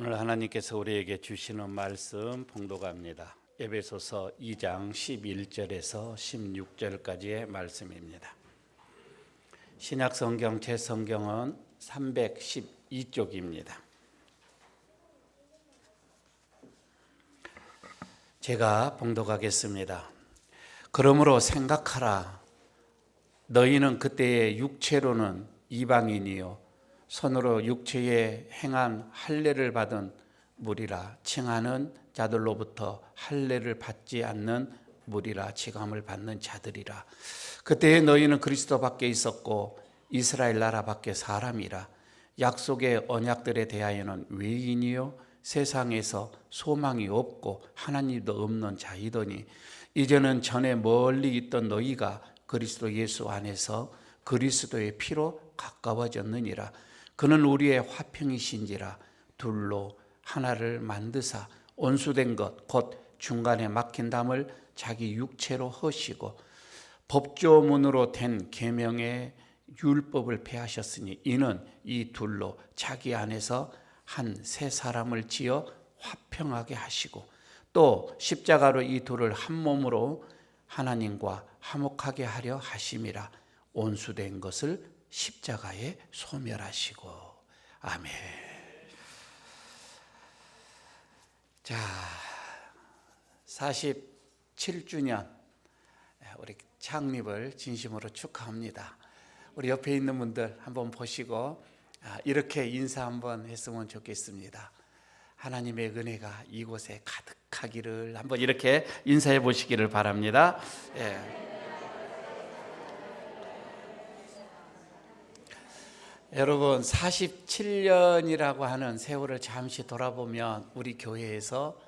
오늘 하나님께서 우리에게 주시는 말씀 봉독합니다. 에베소서 2장 11절에서 16절까지의 말씀입니다. 신약 성경 제 성경은 312쪽입니다. 제가 봉독하겠습니다. 그러므로 생각하라. 너희는 그때의 육체로는 이방인이요 손으로 육체에 행한 할례를 받은 무리라. 칭하는 자들로부터 할례를 받지 않는 무리라. 칭함을 받는 자들이라. 그때에 너희는 그리스도 밖에 있었고 이스라엘 나라 밖에 사람이라. 약속의 언약들에 대하여는 외인이요 세상에서 소망이 없고 하나님도 없는 자이더니 이제는 전에 멀리 있던 너희가 그리스도 예수 안에서 그리스도의 피로 가까워졌느니라 그는 우리의 화평이신지라 둘로 하나를 만드사 온수된 것 곧 중간에 막힌 담을 자기 육체로 허시고 법조문으로 된 계명의 율법을 폐하셨으니 이는 이 둘로 자기 안에서 한 세 사람을 지어 화평하게 하시고 또 십자가로 이 둘을 한 몸으로 하나님과 화목하게 하려 하심이라 온수된 것을 십자가에 소멸하시고 아멘. 자, 47주년 우리 창립을 진심으로 축하합니다. 우리 옆에 있는 분들 한번 보시고 아, 이렇게 인사 한번 했으면 좋겠습니다. 하나님의 은혜가 이곳에 가득하기를 한번 이렇게 인사해 보시기를 바랍니다. 예. 여러분 47년이라고 하는 세월을 잠시 돌아보면 우리 교회에서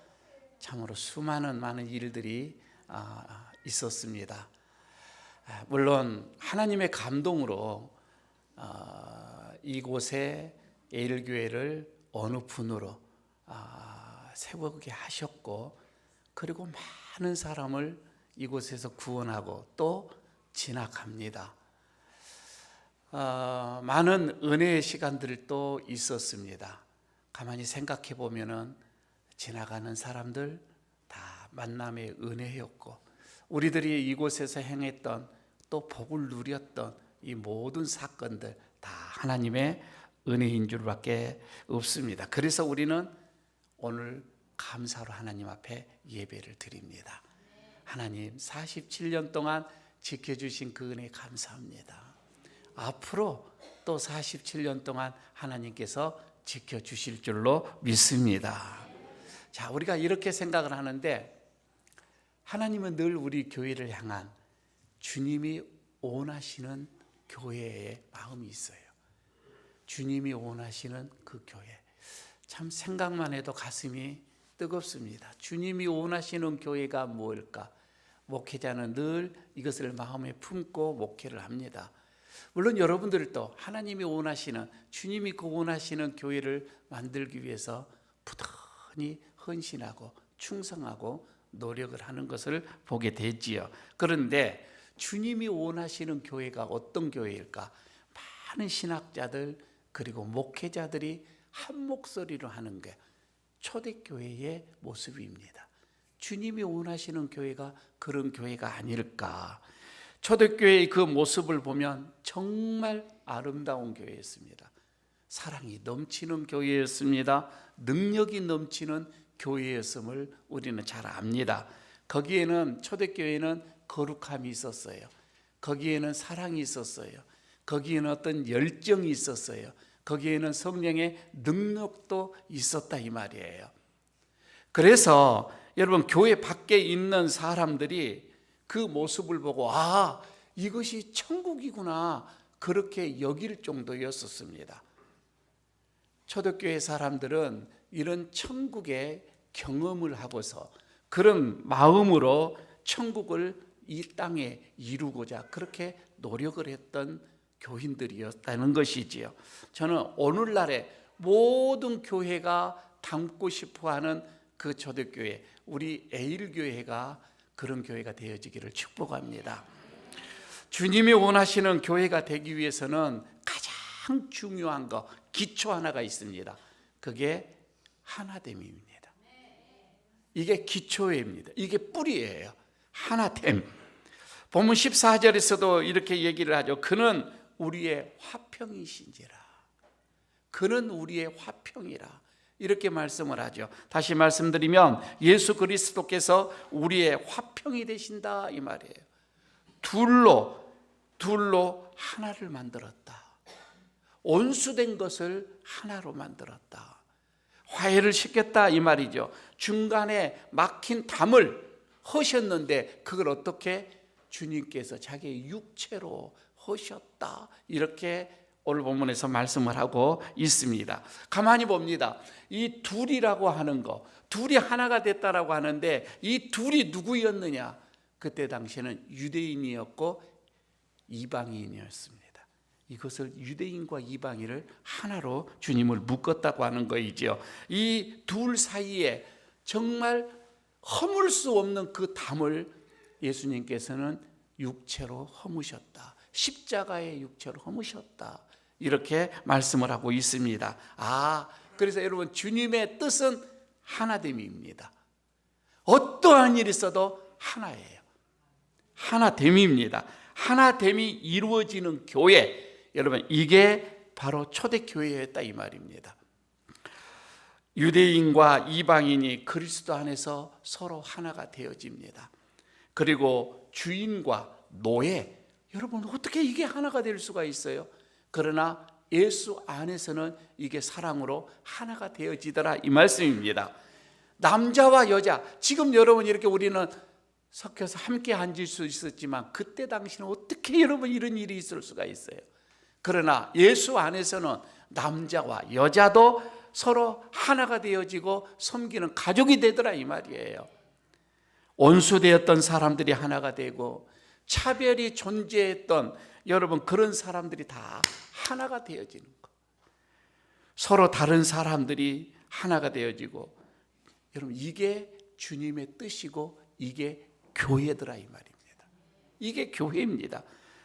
참으로 수많은 많은 일들이 아, 있었습니다. 아, 물론 하나님의 감동으로 아, 이곳에 예일교회를 어느 분으로 세우게 하셨고 그리고 많은 사람을 이곳에서 구원하고 또 진학합니다. 어, 많은 은혜의 시간들도 있었습니다. 가만히 생각해 보면은 지나가는 사람들 다 만남의 은혜였고 우리들이 이곳에서 행했던 또 복을 누렸던 이 모든 사건들 다 하나님의 은혜인 줄밖에 없습니다. 그래서 우리는 오늘 감사로 하나님 앞에 예배를 드립니다. 하나님 47년 동안 지켜주신 그 은혜 감사합니다. 앞으로 또 47년 동안 하나님께서 지켜주실 줄로 믿습니다. 자, 우리가 이렇게 생각을 하는데 하나님은 늘 우리 교회를 향한 주님이 원하시는 교회의 마음이 있어요. 주님이 원하시는 그 교회. 참 생각만 해도 가슴이 뜨겁습니다. 주님이 원하시는 교회가 무엇일까? 목회자는 늘 이것을 마음에 품고 목회를 합니다. 물론 여러분들도 하나님이 원하시는 주님이 그 원하시는 교회를 만들기 위해서 부단히 헌신하고 충성하고 노력을 하는 것을 보게 되지요. 그런데 주님이 원하시는 교회가 어떤 교회일까? 많은 신학자들 그리고 목회자들이 한 목소리로 하는 게 초대교회의 모습입니다. 주님이 원하시는 교회가 그런 교회가 아닐까? 초대교회의 그 모습을 보면 정말 아름다운 교회였습니다. 사랑이 넘치는 교회였습니다. 능력이 넘치는 교회였음을 우리는 잘 압니다. 거기에는 초대교회는 거룩함이 있었어요. 거기에는 사랑이 있었어요. 거기에는 어떤 열정이 있었어요. 거기에는 성령의 능력도 있었다 이 말이에요. 그래서 여러분 교회 밖에 있는 사람들이 그 모습을 보고 아 이것이 천국이구나 그렇게 여길 정도였었습니다. 초대교회 사람들은 이런 천국의 경험을 하고서 그런 마음으로 천국을 이 땅에 이루고자 그렇게 노력을 했던 교인들이었다는 것이지요. 저는 오늘날에 모든 교회가 담고 싶어 하는 그 초대교회, 우리 에일교회가 그런 교회가 되어지기를 축복합니다. 주님이 원하시는 교회가 되기 위해서는 가장 중요한 거 기초 하나가 있습니다. 그게 하나됨입니다. 이게 기초입니다. 이게 뿌리예요. 하나됨. 본문 14절에서도 이렇게 얘기를 하죠. 그는 우리의 화평이신지라. 그는 우리의 화평이라. 이렇게 말씀을 하죠. 다시 말씀드리면 예수 그리스도께서 우리의 화평이 되신다 이 말이에요. 둘로 둘로 하나를 만들었다. 온수된 것을 하나로 만들었다. 화해를 시켰다 이 말이죠. 중간에 막힌 담을 허셨는데 그걸 어떻게 주님께서 자기의 육체로 허셨다. 이렇게 오늘 본문에서 말씀을 하고 있습니다. 가만히 봅니다. 이 둘이라고 하는 거, 둘이 하나가 됐다라고 하는데 이 둘이 누구였느냐? 그때 당시에는 유대인이었고 이방인이었습니다. 이것을 유대인과 이방인을 하나로 주님을 묶었다고 하는 거이죠. 이둘 사이에 정말 허물 수 없는 그 담을 예수님께서는 육체로 허무셨다. 십자가의 육체로 허무셨다. 이렇게 말씀을 하고 있습니다. 아, 그래서 여러분 주님의 뜻은 하나됨입니다. 어떠한 일이 있어도 하나예요. 하나됨입니다. 하나됨이 이루어지는 교회. 여러분 이게 바로 초대교회였다 이 말입니다. 유대인과 이방인이 그리스도 안에서 서로 하나가 되어집니다. 그리고 주인과 노예 여러분 어떻게 이게 하나가 될 수가 있어요? 그러나 예수 안에서는 이게 사랑으로 하나가 되어지더라 이 말씀입니다. 남자와 여자 지금 여러분 이렇게 우리는 섞여서 함께 앉을 수 있었지만 그때 당시는 어떻게 여러분 이런 일이 있을 수가 있어요? 그러나 예수 안에서는 남자와 여자도 서로 하나가 되어지고 섬기는 가족이 되더라 이 말이에요. 온수되었던 사람들이 하나가 되고 차별이 존재했던 여러분 그런 사람들이 다 하나가 되어지는 거. 서로 다른 사람들이 하나가 되어지고 여러분 이게 주님의 뜻이고 이게 교회더라 이 말입니다. 이게 교회입니다.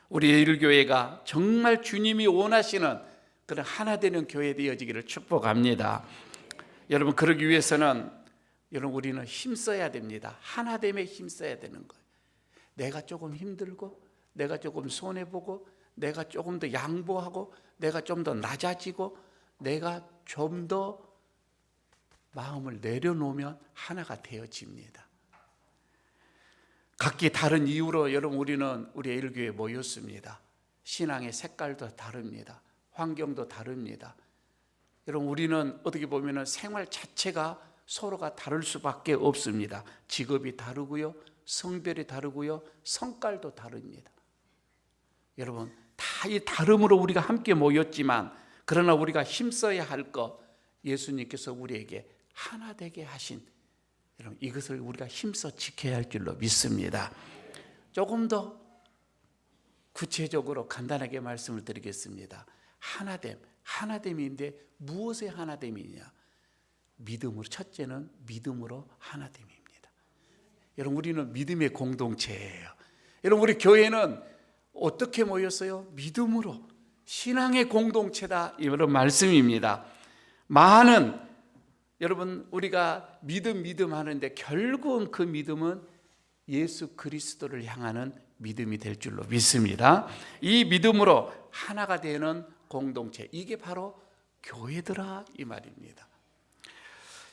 우리 예일교회가 정말 주님이 원하시는 그런 하나 되는 교회 되어지기를 축복합니다. 여러분 그러기 위해서는 여러분 우리는 힘써야 됩니다. 하나됨에 힘써야 되는 거예요. 내가 조금 힘들고 내가 조금 손해 보고 내가 조금 더 양보하고 내가 좀 더 낮아지고 내가 좀 더 마음을 내려놓으면 하나가 되어집니다. 각기 다른 이유로 여러분 우리는 우리 일교에 모였습니다. 신앙의 색깔도 다릅니다. 환경도 다릅니다. 여러분 우리는 어떻게 보면 생활 자체가 서로가 다를 수밖에 없습니다. 직업이 다르고요, 성별이 다르고요, 성깔도 다릅니다. 여러분 다 이 다름으로 우리가 함께 모였지만 그러나 우리가 힘써야 할 것 예수님께서 우리에게 하나 되게 하신 여러분 이것을 우리가 힘써 지켜야 할 줄로 믿습니다. 조금 더 구체적으로 간단하게 말씀을 드리겠습니다. 하나됨, 하나됨인데 무엇의 하나됨이냐? 믿음으로 첫째는 믿음으로 하나됨입니다. 여러분 우리는 믿음의 공동체예요. 여러분 우리 교회는 어떻게 모였어요? 믿음으로 신앙의 공동체다 이런 말씀입니다. 많은 여러분 우리가 믿음 믿음 하는데 결국은 그 믿음은 예수 그리스도를 향하는 믿음이 될 줄로 믿습니다. 이 믿음으로 하나가 되는 공동체 이게 바로 교회더라 이 말입니다.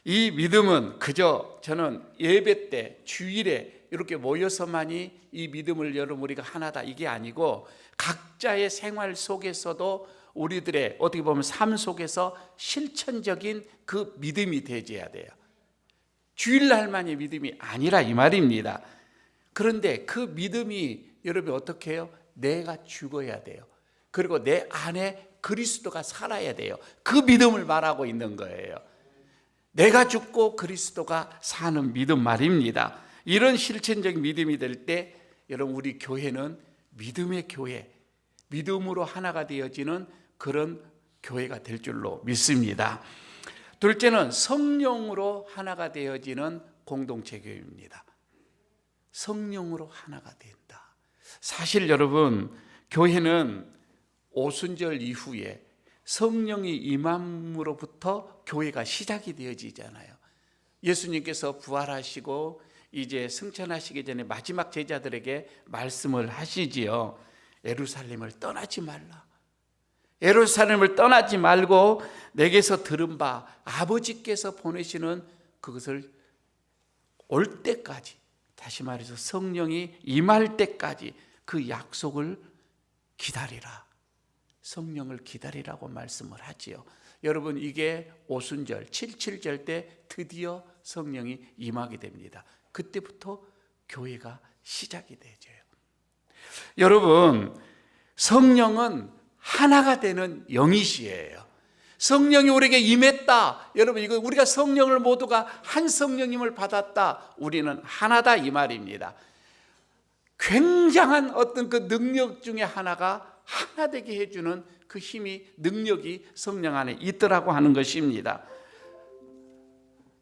이 믿음은 그저 저는 예배 때 주일에 이렇게 모여서만이 이 믿음을 여러분 우리가 하나다 이게 아니고 각자의 생활 속에서도 우리들의 어떻게 보면 삶 속에서 실천적인 그 믿음이 되어야 돼요. 주일날만의 믿음이 아니라 이 말입니다. 그런데 그 믿음이 여러분 어떻게 해요? 내가 죽어야 돼요. 그리고 내 안에 그리스도가 살아야 돼요. 그 믿음을 말하고 있는 거예요. 내가 죽고 그리스도가 사는 믿음 말입니다. 이런 실천적 믿음이 될 때 여러분 우리 교회는 믿음의 교회, 믿음으로 하나가 되어지는 그런 교회가 될 줄로 믿습니다. 둘째는 성령으로 하나가 되어지는 공동체 교회입니다. 성령으로 하나가 된다. 사실 여러분 교회는 오순절 이후에 성령이 임함으로부터 교회가 시작이 되어지잖아요. 예수님께서 부활하시고 이제 승천하시기 전에 마지막 제자들에게 말씀을 하시지요. 예루살렘을 떠나지 말라. 예루살렘을 떠나지 말고 내게서 들은 바 아버지께서 보내시는 그것을 올 때까지 다시 말해서 성령이 임할 때까지 그 약속을 기다리라. 성령을 기다리라고 말씀을 하지요. 여러분 이게 오순절 77절 때 드디어 성령이 임하게 됩니다. 그때부터 교회가 시작이 되죠. 여러분 성령은 하나가 되는 영이시예요. 성령이 우리에게 임했다. 여러분 이거 우리가 성령을 모두가 한 성령님을 받았다. 우리는 하나다 이 말입니다. 굉장한 어떤 그 능력 중에 하나가 하나 되게 해주는 그 힘이 능력이 성령 안에 있더라고 하는 것입니다.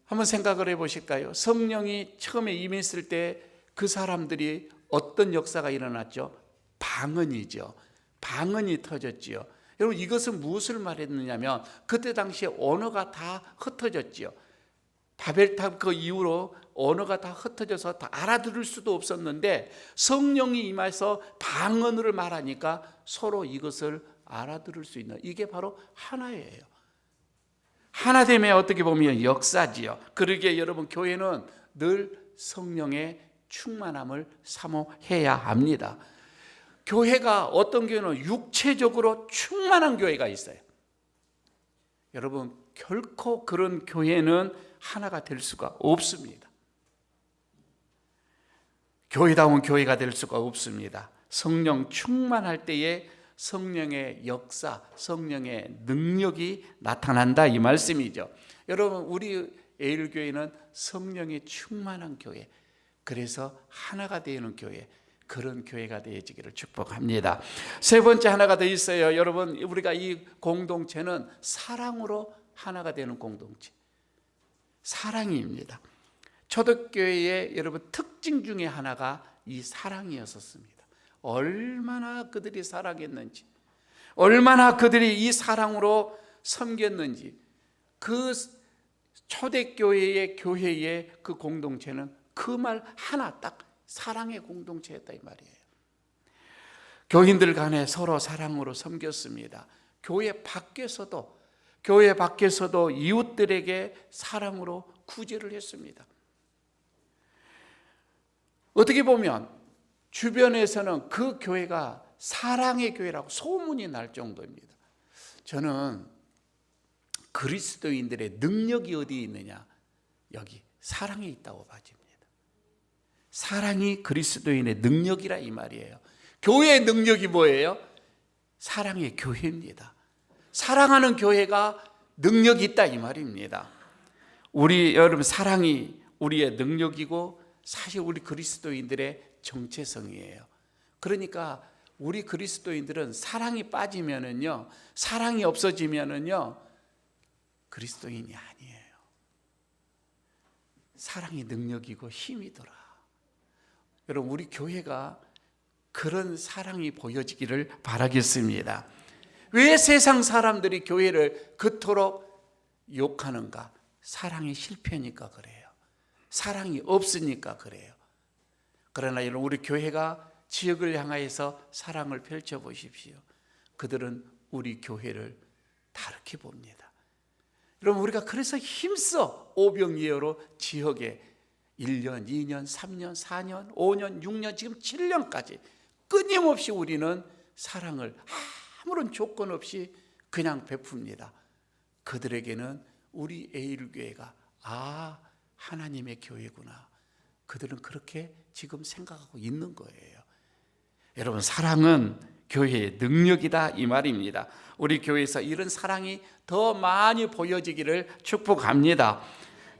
한번 생각을 해보실까요? 성령이 처음에 임했을 때 그 사람들이 어떤 역사가 일어났죠? 방언이죠. 방언이 터졌지요. 여러분 이것은 무엇을 말했느냐면 그때 당시에 언어가 다 흩어졌지요. 바벨탑 그 이후로 언어가 다 흩어져서 다 알아들을 수도 없었는데 성령이 임해서 방언을 말하니까 서로 이것을 알아들을 수 있는 이게 바로 하나예요. 하나됨의 어떻게 보면 역사지요. 그러기에 여러분 교회는 늘 성령의 충만함을 사모해야 합니다. 교회가 어떤 교회는 육체적으로 충만한 교회가 있어요. 여러분 결코 그런 교회는 하나가 될 수가 없습니다. 교회다운 교회가 될 수가 없습니다. 성령 충만할 때에 성령의 역사, 성령의 능력이 나타난다 이 말씀이죠. 여러분 우리 에일 교회는 성령이 충만한 교회, 그래서 하나가 되는 교회, 그런 교회가 되어지기를 축복합니다. 세 번째 하나가 더 있어요. 여러분 우리가 이 공동체는 사랑으로 하나가 되는 공동체. 사랑입니다. 초대교회의 여러분 특징 중에 하나가 이 사랑이었었습니다. 얼마나 그들이 사랑했는지, 얼마나 그들이 이 사랑으로 섬겼는지, 그 초대교회의 교회의 그 공동체는 그 말 하나 딱 사랑의 공동체였다 이 말이에요. 교인들 간에 서로 사랑으로 섬겼습니다. 교회 밖에서도 교회 밖에서도 이웃들에게 사랑으로 구제를 했습니다. 어떻게 보면 주변에서는 그 교회가 사랑의 교회라고 소문이 날 정도입니다. 저는 그리스도인들의 능력이 어디에 있느냐? 여기 사랑에 있다고 봐집니다. 사랑이 그리스도인의 능력이라 이 말이에요. 교회의 능력이 뭐예요? 사랑의 교회입니다. 사랑하는 교회가 능력이 있다 이 말입니다. 우리 여러분 사랑이 우리의 능력이고 사실 우리 그리스도인들의 정체성이에요. 그러니까 우리 그리스도인들은 사랑이 빠지면은요, 사랑이 없어지면은요, 그리스도인이 아니에요. 사랑이 능력이고 힘이더라. 여러분 우리 교회가 그런 사랑이 보여지기를 바라겠습니다. 왜 세상 사람들이 교회를 그토록 욕하는가? 사랑이 실패니까 그래요. 사랑이 없으니까 그래요. 그러나 여러분 우리 교회가 지역을 향하여서 사랑을 펼쳐 보십시오. 그들은 우리 교회를 다르게 봅니다. 여러분 우리가 그래서 힘써 오병이어로 지역에 1년, 2년, 3년, 4년, 5년, 6년, 지금 7년까지 끊임없이 우리는 사랑을 아무런 조건 없이 그냥 베풉니다. 그들에게는 우리 에일 교회가 아 하나님의 교회구나. 그들은 그렇게 지금 생각하고 있는 거예요. 여러분 사랑은 교회의 능력이다 이 말입니다. 우리 교회에서 이런 사랑이 더 많이 보여지기를 축복합니다.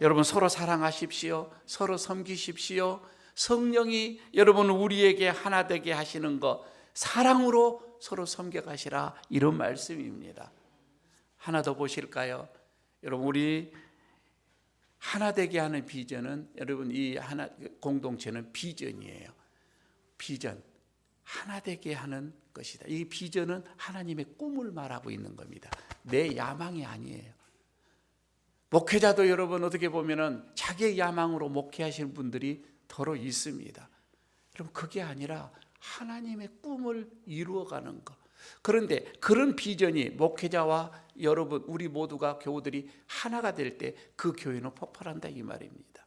여러분 서로 사랑하십시오. 서로 섬기십시오. 성령이 여러분 우리에게 하나 되게 하시는 것 사랑으로 서로 섬겨가시라 이런 말씀입니다. 하나 더 보실까요? 여러분 우리 하나 되게 하는 비전은 여러분 이 하나 공동체는 비전이에요. 비전 하나 되게 하는 것이다. 이 비전은 하나님의 꿈을 말하고 있는 겁니다. 내 야망이 아니에요. 목회자도 여러분 어떻게 보면은 자기의 야망으로 목회하시는 분들이 더러 있습니다. 여러분 그게 아니라 하나님의 꿈을 이루어가는 것. 그런데 그런 비전이 목회자와 여러분 우리 모두가 교우들이 하나가 될 때 그 교회는 폭발한다 이 말입니다.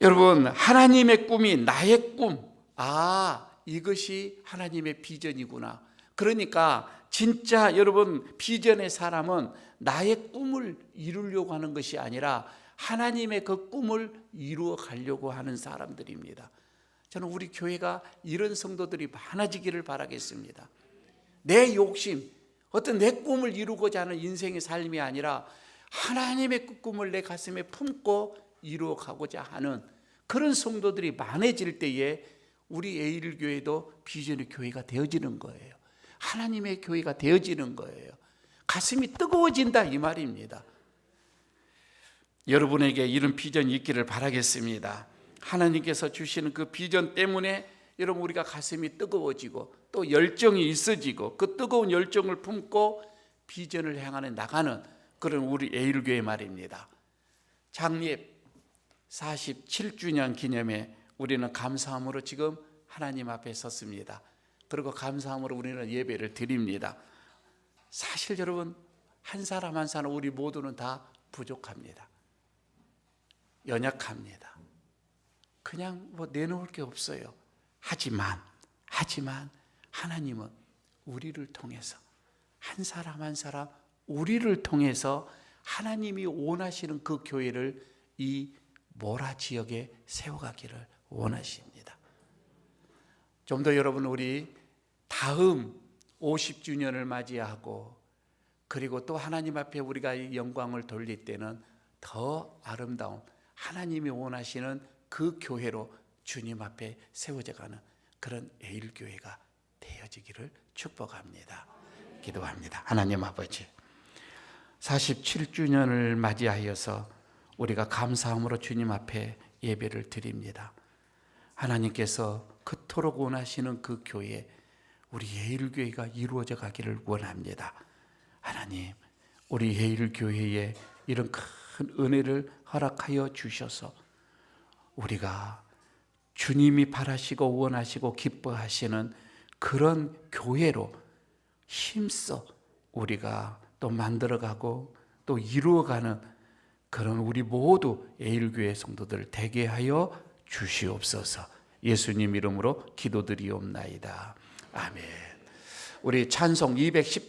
여러분 하나님의 꿈이 나의 꿈. 아 이것이 하나님의 비전이구나. 그러니까 진짜 여러분 비전의 사람은 나의 꿈을 이루려고 하는 것이 아니라 하나님의 그 꿈을 이루어 가려고 하는 사람들입니다. 저는 우리 교회가 이런 성도들이 많아지기를 바라겠습니다. 내 욕심, 어떤 내 꿈을 이루고자 하는 인생의 삶이 아니라 하나님의 그 꿈을 내 가슴에 품고 이루어 가고자 하는 그런 성도들이 많아질 때에 우리 에일 교회도 비전의 교회가 되어지는 거예요. 하나님의 교회가 되어지는 거예요. 가슴이 뜨거워진다 이 말입니다. 여러분에게 이런 비전이 있기를 바라겠습니다. 하나님께서 주시는 그 비전 때문에 여러분 우리가 가슴이 뜨거워지고 또 열정이 있어지고 그 뜨거운 열정을 품고 비전을 향하여 나가는 그런 우리 에일교회 말입니다. 창립 47주년 기념에 우리는 감사함으로 지금 하나님 앞에 섰습니다. 그리고 감사함으로 우리는 예배를 드립니다. 사실 여러분 한 사람 한 사람 우리 모두는 다 부족합니다. 연약합니다. 그냥 뭐 내놓을 게 없어요. 하지만 하지만 하나님은 우리를 통해서 한 사람 한 사람 우리를 통해서 하나님이 원하시는 그 교회를 이 모라 지역에 세워가기를 원하십니다. 좀 더 여러분 우리 다음 50주년을 맞이하고 그리고 또 하나님 앞에 우리가 이 영광을 돌릴 때는 더 아름다운 하나님이 원하시는 그 교회로 주님 앞에 세워져 가는 그런 에일 교회가 되어지기를 축복합니다. 기도합니다. 하나님 아버지 47주년을 맞이하여서 우리가 감사함으로 주님 앞에 예배를 드립니다. 하나님께서 그토록 원하시는 그 교회 우리 예일 교회가 이루어져 가기를 원합니다. 하나님, 우리 예일 교회에 이런 큰 은혜를 허락하여 주셔서 우리가 주님이 바라시고 원하시고 기뻐하시는 그런 교회로 힘써 우리가 또 만들어가고 또 이루어가는 그런 우리 모두 에일교회 성도들 되게 하여 주시옵소서. 예수님 이름으로 기도드리옵나이다. 아멘. 우리 찬송 210장